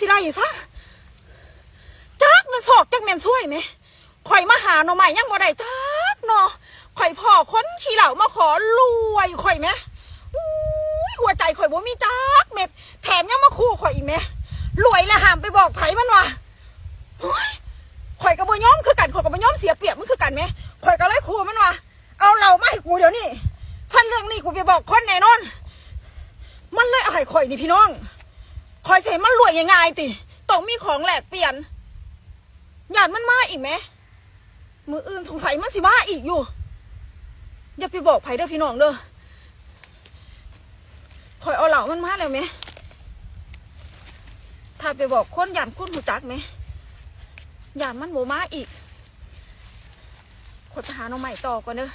สิไรฟังจักมันสอกจักแมนช่วยไหมข่อยมาหาหน่อใหม่ยังบ่ได้จักเนาะข่อยพ่อคนขี้เหล่ามาขอรวยข่อยไหมอุ้ยหัวใจข่อยบ่มีจักเม็ด แถมยังมาคู่ข่อยอีกไหมรวยแล้วหามไปบอกไผมันว่าโอ้ยข่อยกับบ่ยอมคือกันข่อยกับบ่ยอมเสียเปรียบมันคือกันไหมข่อยก็เลยคู่มันว่าเอาเรามาให้กูเดี๋ยวนี้ฉันเรื่องนี้กูไปบอกคนแน่นอน มันเลยเอาให้ข่อยนี่พี่น้อง คอยเสมันรวยยังไงติต้องมีของแหลกเปลี่ยนหยาดมันมาอีกไหมมืออื่นสงสัยมันสิมาอีกอยู่ อย่าไปบอกไผเด้อพี่น้องเด้อคอยเอาเหล่ามันมาแล้วไหมถ้าไปบอกคนหยาดคนหูจักไหมหยาดมันโมมาอีกขดไปหาน้อใหม่ต่อก่อนเด้อ